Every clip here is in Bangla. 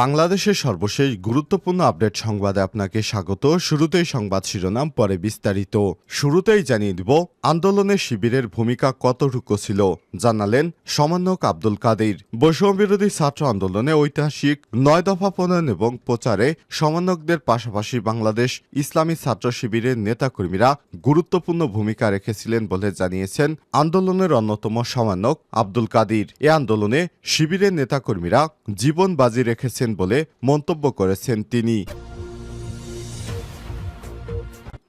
বাংলাদেশের সর্বশেষ গুরুত্বপূর্ণ আপডেট সংবাদে আপনাকে স্বাগত। শুরুতেই সংবাদ শিরোনাম, পরে বিস্তারিত। শুরুতেই জানিয়ে দিব আন্দোলনে শিবিরের ভূমিকা কতটুকু ছিল? জানালেন সমন্বয়ক আব্দুল কাদের। বৈষম্যবিরোধী ছাত্র আন্দোলনে ঐতিহাসিক নয় দফা প্রণয়ন এবং প্রচারে সমন্বয়কদের পাশাপাশি বাংলাদেশ ইসলামী ছাত্র শিবিরের নেতাকর্মীরা গুরুত্বপূর্ণ ভূমিকা রেখেছিলেন বলে জানিয়েছেন আন্দোলনের অন্যতম সমন্বয়ক আব্দুল কাদির। এ আন্দোলনে শিবিরের নেতাকর্মীরা জীবন বাজি রেখেছেন বলে মন্তব্য করেছেন তিনি।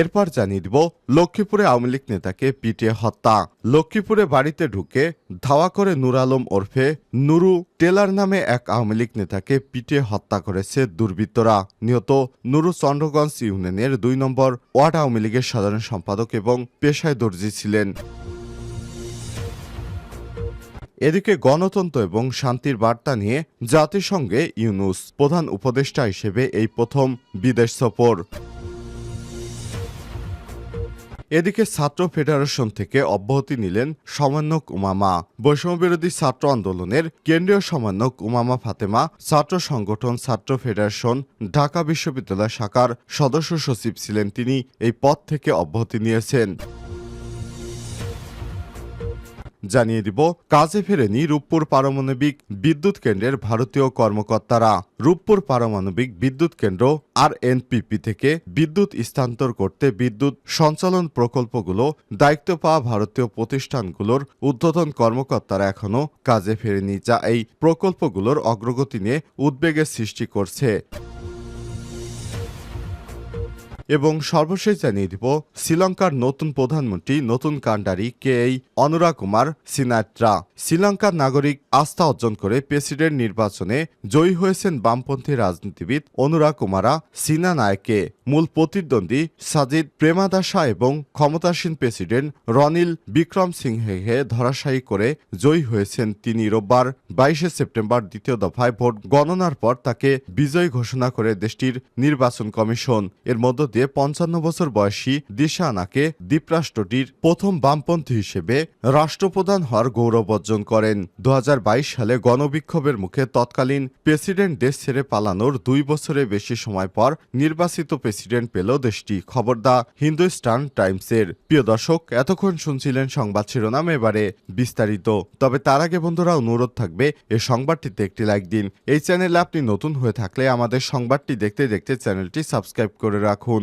এরপর জানিয়ে দিব, লক্ষ্মীপুরে আওয়ামী লীগ নেতাকে পিটিয়ে হত্যা। লক্ষ্মীপুরে বাড়িতে ঢুকে ধাওয়া করে নুর আলম ওরফে নুরু টেলার নামে এক আওয়ামী লীগ নেতাকে পিটিয়ে হত্যা করেছে দুর্বৃত্তরা। নিহত নুরু চন্দ্রগঞ্জ ইউনিয়নের দুই নম্বর ওয়ার্ড আওয়ামী লীগের সাধারণ সম্পাদক এবং পেশায় দর্জি ছিলেন। এদিকে গণতন্ত্র এবং শান্তির বার্তা নিয়ে জাতিসংঘে ইউনুস প্রধান উপদেষ্টা হিসেবে এই প্রথম বিদেশ সফর। এদিকে ছাত্র ফেডারেশন থেকে অব্যাহতি নিলেন সমন্বয়ক উমামা। বৈষম্যবিরোধী ছাত্র আন্দোলনের কেন্দ্রীয় সমন্বয়ক উমামা ফাতেমা, ছাত্র সংগঠন ছাত্র ফেডারেশন, ঢাকা বিশ্ববিদ্যালয় শাখার সদস্য সচিব ছিলেন তিনি। এই পদ থেকে অব্যাহতি নিয়েছেন। জানিয়ে দিব, কাজে ফেরেনি রূপপুর পারমাণবিক বিদ্যুৎ কেন্দ্রের ভারতীয় কর্মকর্তারা। রূপপুর পারমাণবিক বিদ্যুৎ কেন্দ্র আর এনপিপি থেকে বিদ্যুৎ স্থানান্তর করতে বিদ্যুৎ সঞ্চালন প্রকল্পগুলো দায়িত্ব পাওয়া ভারতীয় প্রতিষ্ঠানগুলোর ঊর্ধ্বতন কর্মকর্তারা এখনও কাজে ফেরেনি, যা এই প্রকল্পগুলোর অগ্রগতি নিয়ে উদ্বেগের সৃষ্টি করছে। এবং সর্বশেষ জানিয়ে দিব, শ্রীলঙ্কার নতুন প্রধানমন্ত্রী, নতুন কাণ্ডারি কে এই অনুরা কুমার সিনাত্রা শ্রীলঙ্কার নাগরিক আস্থা অর্জন করে প্রেসিডেন্ট নির্বাচনে জয়ী হয়েছেন বামপন্থী রাজনীতিবিদ অনুরা কুমারা সিনা নায়কে মূল প্রতিদ্বন্দ্বী সাজিদ প্রেমাদাসা এবং ক্ষমতাসীন প্রেসিডেন্ট রনিল বিক্রম সিংহেকে ধরাশায়ী করে জয়ী হয়েছেন তিনি রোববার, বাইশে সেপ্টেম্বর দ্বিতীয় দফায় ভোট গণনার পর তাকে বিজয়ী ঘোষণা করে দেশটির নির্বাচন কমিশন। এর মধ্য দিয়ে পঞ্চান্ন বছর বয়সী দিশানাকে দ্বীপরাষ্ট্রটির প্রথম বামপন্থী হিসেবে রাষ্ট্রপ্রধান হওয়ার গৌরব অর্জন করেন। দু হাজার বাইশ সালে গণবিক্ষোভের মুখে তৎকালীন প্রেসিডেন্ট দেশ ছেড়ে পালানোর দুই বছরের বেশি সময় পর নির্বাচিত প্রেসিডেন্ট পেল দেশটি। খবর দা হিন্দুস্তান টাইমসের। প্রিয় দর্শক, এতক্ষণ শুনছিলেন সংবাদ শিরোনাম এবারে বিস্তারিত। তবে তার আগে বন্ধুরা, অনুরোধ থাকবে এই সংবাদটিতে একটি লাইক দিন। এই চ্যানেলে আপনি নতুন হয়ে থাকলে আমাদের সংবাদটি দেখতে দেখতে চ্যানেলটি সাবস্ক্রাইব করে রাখুন।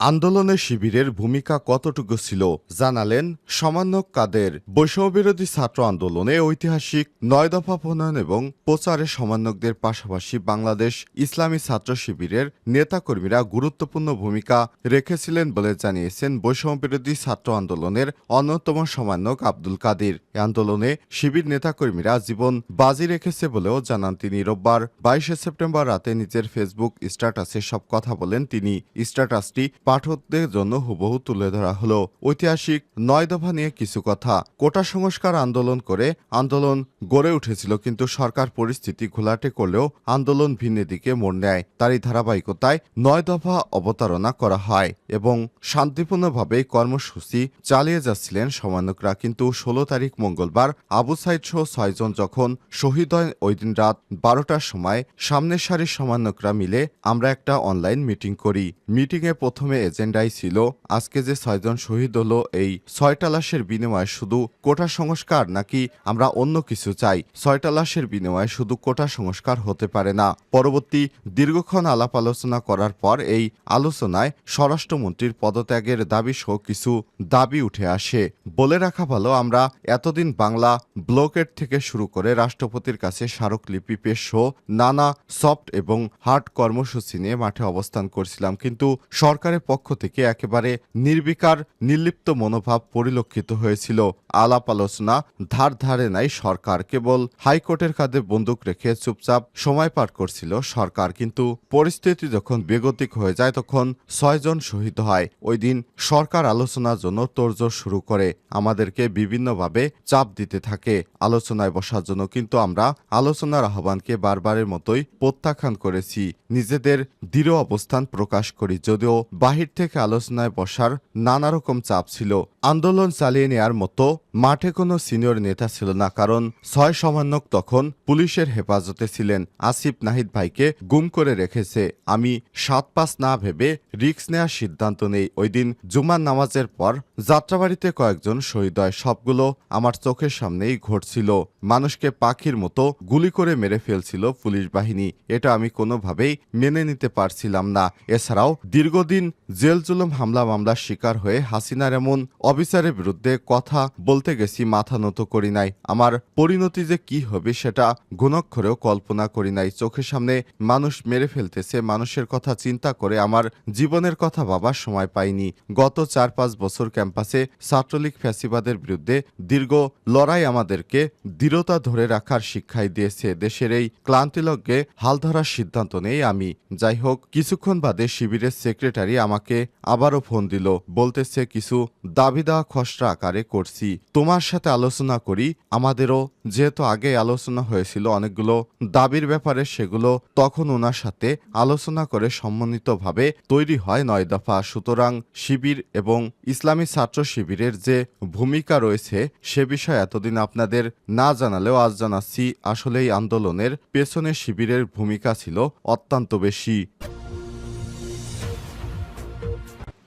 আন্দোলনে শিবিরের ভূমিকা কতটুকু ছিল জানালেন সমন্বয়ক কাদের। বৈষম্যবিরোধী ছাত্র আন্দোলনে ঐতিহাসিক নয় দফা প্রণয়ন এবং প্রচারে সমন্বয়কদের পাশাপাশি বাংলাদেশ ইসলামী ছাত্র শিবিরের নেতাকর্মীরা গুরুত্বপূর্ণ ভূমিকা রেখেছিলেন বলে জানিয়েছেন বৈষম্যবিরোধী ছাত্র আন্দোলনের অন্যতম সমান্যক আব্দুল কাদের। আন্দোলনে শিবির নেতাকর্মীরা জীবন বাজি রেখেছে বলেও জানান তিনি। রোববার বাইশে সেপ্টেম্বর রাতে নিজের ফেসবুক স্ট্যাটাসে সব কথা বলেন তিনি। স্ট্যাটাসটি পাঠকদের জন্য হুবহু তুলে ধরা হলো। ঐতিহাসিক নয় দফা নিয়ে কিছু কথা। কোটা সংস্কার আন্দোলন করে আন্দোলন গড়ে উঠেছিল, কিন্তু সরকার পরিস্থিতি ঘোলাটে করলেও আন্দোলন ভিন্ন দিকে মোড় নেয়। তারই ধারাবাহিকতায় নয় দফা অবতারণা করা হয় এবং শান্তিপূর্ণভাবে কর্মসূচি চালিয়ে যাচ্ছিলেন সমানকরা কিন্তু ষোলো তারিখ মঙ্গলবার আবু সাইদ সহ ছয়জন যখন শহীদ হয়, ওই দিন রাত বারোটার সময় সামনের সারির সমানকরা মিলে আমরা একটা অনলাইন মিটিং করি। মিটিংয়ে প্রথমে এজেন্ডাই ছিল আজকে যে ছয়জন শহীদ হলো এই ছয়টা লাশের বিনিময়ে শুধু কোটা সংস্কার নাকি আমরা অন্য কিছু চাই? ছয়টা লাশের বিনিময়ে শুধু কোটা সংস্কার হতে পারে না। পরবর্তী দীর্ঘক্ষণ আলাপ আলোচনা করার পর এই আলোচনায় স্বরাষ্ট্রমন্ত্রীর পদত্যাগের দাবি সহ কিছু দাবি উঠে আসে। বলে রাখা ভালো, আমরা এতদিন বাংলা ব্লকেট থেকে শুরু করে রাষ্ট্রপতির কাছে স্মারকলিপি পেশ নানা সফট এবং হার্ড কর্মসূচি নিয়ে মাঠে অবস্থান করছিলাম। কিন্তু সরকারের পক্ষ থেকে একেবারে নির্বিকার, নির্লিপ্ত মনোভাব পরিলক্ষিত হয়েছিল। আলাপ আলোচনা ধার ধারে নাই সরকার। কেবল হাইকোর্টের কাঁধে বন্দুক রেখে চুপচাপ সময় পার করছিল সরকার। কিন্তু পরিস্থিতি যখন বেগতিক হয়ে যায়, তখন ছয়জন শহীদ হয়। ওই দিন সরকার আলোচনার জন্য তোড়জোড় শুরু করে। আমাদেরকে বিভিন্নভাবে চাপ দিতে থাকে আলোচনায় বসার জন্য। কিন্তু আমরা আলোচনার আহ্বানকে বারবারের মতোই প্রত্যাখ্যান করেছি। নিজেদের দৃঢ় অবস্থান প্রকাশ করি। যদিও বাহির থেকে আলোচনায় বসার নানা রকম চাপ ছিল। আন্দোলন চালিয়ে নেয়ার মতো মাঠে কোনো সিনিয়র নেতা ছিল না, কারণ ছয় সমন্বয়ক তখন পুলিশের হেফাজতে ছিলেন। আসিফ নাহিদ ভাইকে গুম করে রেখেছে। আমি সাত পাঁচ না ভেবে রিক্স নেওয়ার সিদ্ধান্ত নেই। ওই দিন জুমার নামাজের পর যাত্রাবাড়িতে কয়েকজন শহীদ হয়। সবগুলো আমার চোখের সামনেই ঘটছিল। মানুষকে পাখির মতো গুলি করে মেরে ফেলছিল পুলিশ বাহিনী। এটা আমি কোনোভাবেই মেনে নিতে পারছিলাম না। এছাড়াও দীর্ঘদিন জেল জুলুম হামলা মামলার শিকার হয়ে হাসিনার এমন অফিসারের বিরুদ্ধে কথা বলতে গেছি মাথা নত করি নাই। আমার পরিণতি যে কি হবে সেটা গুণক্ষরেও কল্পনা করি নাই। চোখের সামনে মানুষ মেরে ফেলতেছে, মানুষের কথা চিন্তা করে আমার জীবনের কথা ভাবার সময় পাইনি। গত চার পাঁচ বছর ক্যাম্পাসে ছাত্রলীগ ফ্যাসিবাদের বিরুদ্ধে দীর্ঘ লড়াই আমাদেরকে দৃঢ়তা ধরে রাখার শিক্ষাই দিয়েছে। দেশের এই ক্লান্তিলগ্নে হাল ধরার সিদ্ধান্ত নেই আমি। যাই হোক, কিছুক্ষণ বাদে শিবিরের সেক্রেটারি আমাকে আবারও ফোন দিল, বলতেছে কিছু দাবি দেওয়া খসড়া আকারে করছি। তোমার সাথে আলোচনা করি, আমাদেরও যেহেতু আগে আলোচনা হয়েছিল অনেকগুলো দাবির ব্যাপারে, সেগুলো তখন ওনার সাথে আলোচনা করে সম্মানিতভাবে তৈরি হয় নয় দফা। সুতরাং শিবির এবং ইসলামী ছাত্র শিবিরের যে ভূমিকা রয়েছে, সে বিষয়ে এতদিন আপনাদের না জানালেও আজ জানাচ্ছি আসলে এই আন্দোলনের পেছনে শিবিরের ভূমিকা ছিল অত্যন্ত বেশি।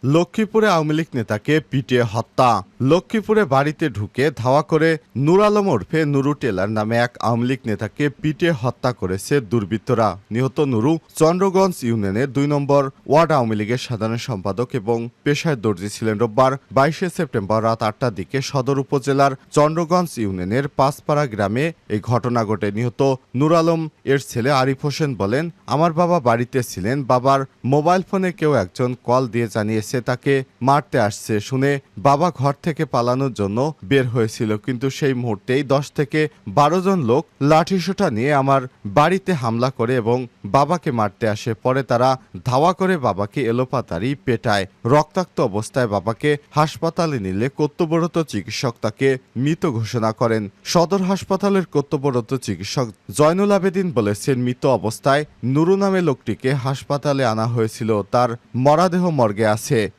লক্ষ্মীপুরে আওয়ামী লীগ নেতাকে পিটিয়ে হত্যা। লক্ষ্মীপুরে বাড়িতে ঢুকে ধাওয়া করে নুর আলম ওরফে নুরু টেলার নামে এক আওয়ামী লীগ নেতাকে পিটিয়ে হত্যা করেছে দুর্বৃত্তরা। নিহত নুরু চন্দ্রগঞ্জ ইউনিয়নের দুই নম্বর ওয়ার্ড আওয়ামী লীগের সাধারণ সম্পাদক এবং পেশায় দর্জি ছিলেন রোববার বাইশে সেপ্টেম্বর রাত আটটার দিকে সদর উপজেলার চন্দ্রগঞ্জ ইউনিয়নের পাঁচপাড়া গ্রামে এই ঘটনা ঘটে। নিহত নুর আলম এর ছেলে আরিফ হোসেন বলেন, আমার বাবা বাড়িতে ছিলেন, বাবার মোবাইল ফোনে কেউ একজন কল দিয়ে জানিয়েছে। তাকে মারতে আসছে শুনে বাবা ঘর থেকে পালানোর জন্য বের হয়েছিল। কিন্তু সেই মুহূর্তেই দশ থেকে বারো জন লোক লাঠিসোঁটা নিয়ে আমার বাড়িতে হামলা করে এবং বাবাকে মারতে আসে। পরে তারা ধাওয়া করে বাবাকে এলোপাতারি পেটায়। রক্তাক্ত অবস্থায় বাবাকে হাসপাতালে নিলে কর্তব্যরত চিকিৎসক তাকে মৃত ঘোষণা করেন। সদর হাসপাতালের কর্তব্যরত চিকিৎসক জয়নুল আবেদিন বলেছেন মৃত অবস্থায় নুরু নামে লোকটিকে হাসপাতালে আনা হয়েছিল। তার মরাদেহ মর্গে আছে। dice,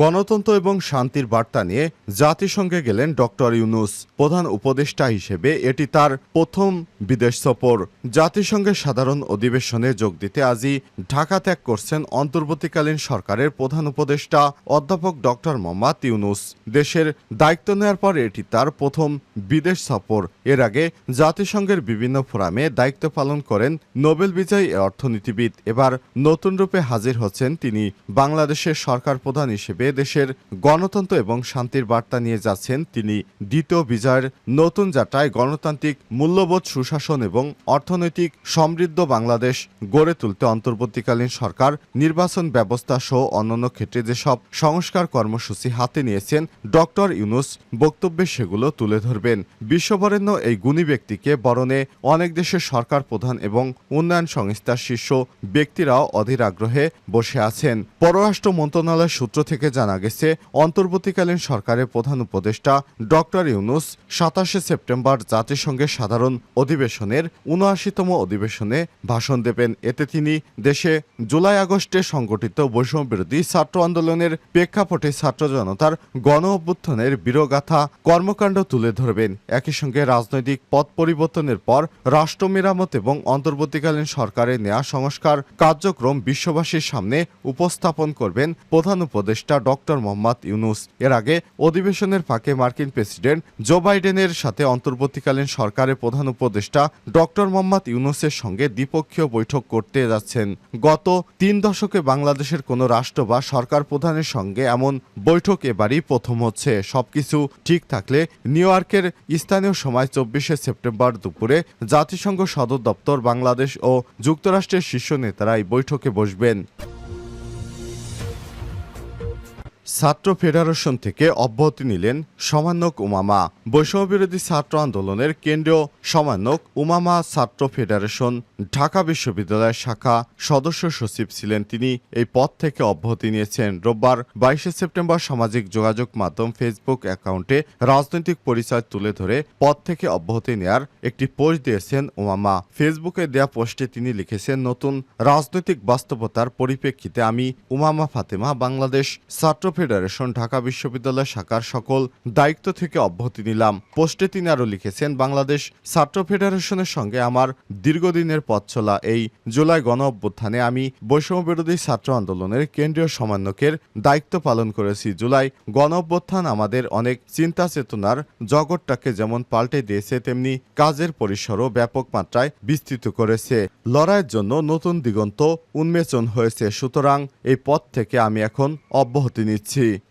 গণতন্ত্র এবং শান্তির বার্তা নিয়ে জাতিসংঘে গেলেন ডক্টর ইউনুস। প্রধান উপদেষ্টা হিসেবে এটি তার প্রথম বিদেশ সফর। জাতিসংঘের সাধারণ অধিবেশনে যোগ দিতে আজই ঢাকা ত্যাগ করছেন অন্তর্বর্তীকালীন সরকারের প্রধান উপদেষ্টা অধ্যাপক ডক্টর মোহাম্মদ ইউনুস। দেশের দায়িত্ব নেওয়ার পর এটি তার প্রথম বিদেশ সফর। এর আগে জাতিসংঘের বিভিন্ন ফোরামে দায়িত্ব পালন করেন নোবেল বিজয়ী অর্থনীতিবিদ। এবার নতুন রূপে হাজির হচ্ছেন তিনি বাংলাদেশের সরকার প্রধান হিসেবে দেশের গণতন্ত্র এবং শান্তির বার্তা নিয়ে যাচ্ছেন তিনি। দ্বিতীয় বিজয়ের নতুন যাত্রায় গণতান্ত্রিক মূল্যবোধ, সুশাসন এবং অর্থনৈতিক সমৃদ্ধ বাংলাদেশ গড়ে তুলতে অন্তর্বর্তীকালীন সরকার, নির্বাচন ব্যবস্থা সহ অন্যান্য ক্ষেত্রে যেসব সংস্কার কর্মসূচি হাতে নিয়েছেন, ডক্টর ইউনুস বক্তব্যে সেগুলো তুলে ধরবেন। বিশ্ববরেণ্য এই গুণী ব্যক্তিকে বরণে অনেক দেশের সরকার প্রধান এবং উন্নয়ন সংস্থার শীর্ষ ব্যক্তিরাও অধীর আগ্রহে বসে আছেন। পররাষ্ট্র মন্ত্রণালয়ের সূত্র থেকে জানা গেছে, অন্তর্বর্তীকালীন সরকারের প্রধান উপদেষ্টা ডক্টর ইউনুস সাতাশে সেপ্টেম্বর জাতিসংঘের সাধারণ অধিবেশনের উনআশিতম অধিবেশনে ভাষণ দেবেন। এতে তিনি দেশে জুলাই আগস্টে সংগঠিত বৈষম্য বিরোধী ছাত্র আন্দোলনের প্রেক্ষাপটে ছাত্র জনতার গণ অভ্যুত্থানের বীরগাথা কর্মকাণ্ড তুলে ধরবেন। একই সঙ্গে রাজনৈতিক পথ পরিবর্তনের পর রাষ্ট্র মেরামত এবং অন্তর্বর্তীকালীন সরকারের নেয়া সংস্কার কার্যক্রম বিশ্ববাসীর সামনে উপস্থাপন করবেন প্রধান উপদেষ্টা ডক্টর মোহাম্মদ ইউনুস। এর আগে অধিবেশনের ফাঁকে মার্কিন প্রেসিডেন্ট জো বাইডেনের সাথে অন্তর্বর্তীকালীন সরকারের প্রধান উপদেষ্টা ডক্টর মোহাম্মদ ইউনুসের সঙ্গে দ্বিপক্ষীয় বৈঠক করতে যাচ্ছেন। গত তিন দশকে বাংলাদেশের কোনো রাষ্ট্র বা সরকার প্রধানের সঙ্গে এমন বৈঠক এবারই প্রথম হচ্ছে। সবকিছু ঠিক থাকলে নিউ ইয়র্কের স্থানীয় সময় চব্বিশে সেপ্টেম্বর দুপুরে জাতিসংঘ সদর দপ্তর বাংলাদেশ ও যুক্তরাষ্ট্রের শীর্ষ নেতারা এই বৈঠকে বসবেন। ছাত্র ফেডারেশন থেকে অব্যাহতি নিলেন সমান্যক উমামা। বৈষম্যবিরোধী ছাত্র আন্দোলনের কেন্দ্রীয় সমানক উমামা ছাত্র ফেডারেশন, ঢাকা বিশ্ববিদ্যালয়ের শাখা সদস্য সচিব ছিলেন তিনি। এই পদ থেকে অব্যাহতি নিয়েছেন রোববার বাইশে সেপ্টেম্বর সামাজিক যোগাযোগ মাধ্যম ফেসবুক অ্যাকাউন্টে রাজনৈতিক পরিচয় তুলে ধরে পদ থেকে অব্যাহতি নেয়ার একটি পোস্ট দিয়েছেন উমামা। ফেসবুকে দেয়া পোস্টে তিনি লিখেছেন, নতুন রাজনৈতিক বাস্তবতার পরিপ্রেক্ষিতে আমি উমামা ফাতেমা, বাংলাদেশ ছাত্র ফেডারেশন, ঢাকা বিশ্ববিদ্যালয় শাখার সকল দায়িত্ব থেকে অব্যাহতি নিলাম। পোস্টে তিনি আরও লিখেছেন, বাংলাদেশ ছাত্র ফেডারেশনের সঙ্গে আমার দীর্ঘদিনের পথ চলা এই জুলাই গণ অভ্যুত্থানে আমি বৈষম্য বিরোধী ছাত্র আন্দোলনের কেন্দ্রীয় সমন্বয়কের দায়িত্ব পালন করেছি। জুলাই গণ অভ্যুত্থান আমাদের অনেক চিন্তা চেতনার জগৎটাকে যেমন পাল্টে দিয়েছে, তেমনি কাজের পরিসরও ব্যাপক মাত্রায় বিস্তৃত করেছে। লড়াইয়ের জন্য নতুন দিগন্ত উন্মেচন হয়েছে, সুতরাং এই পথ থেকে আমি এখন অব্যাহতি নিচ্ছি। звідси.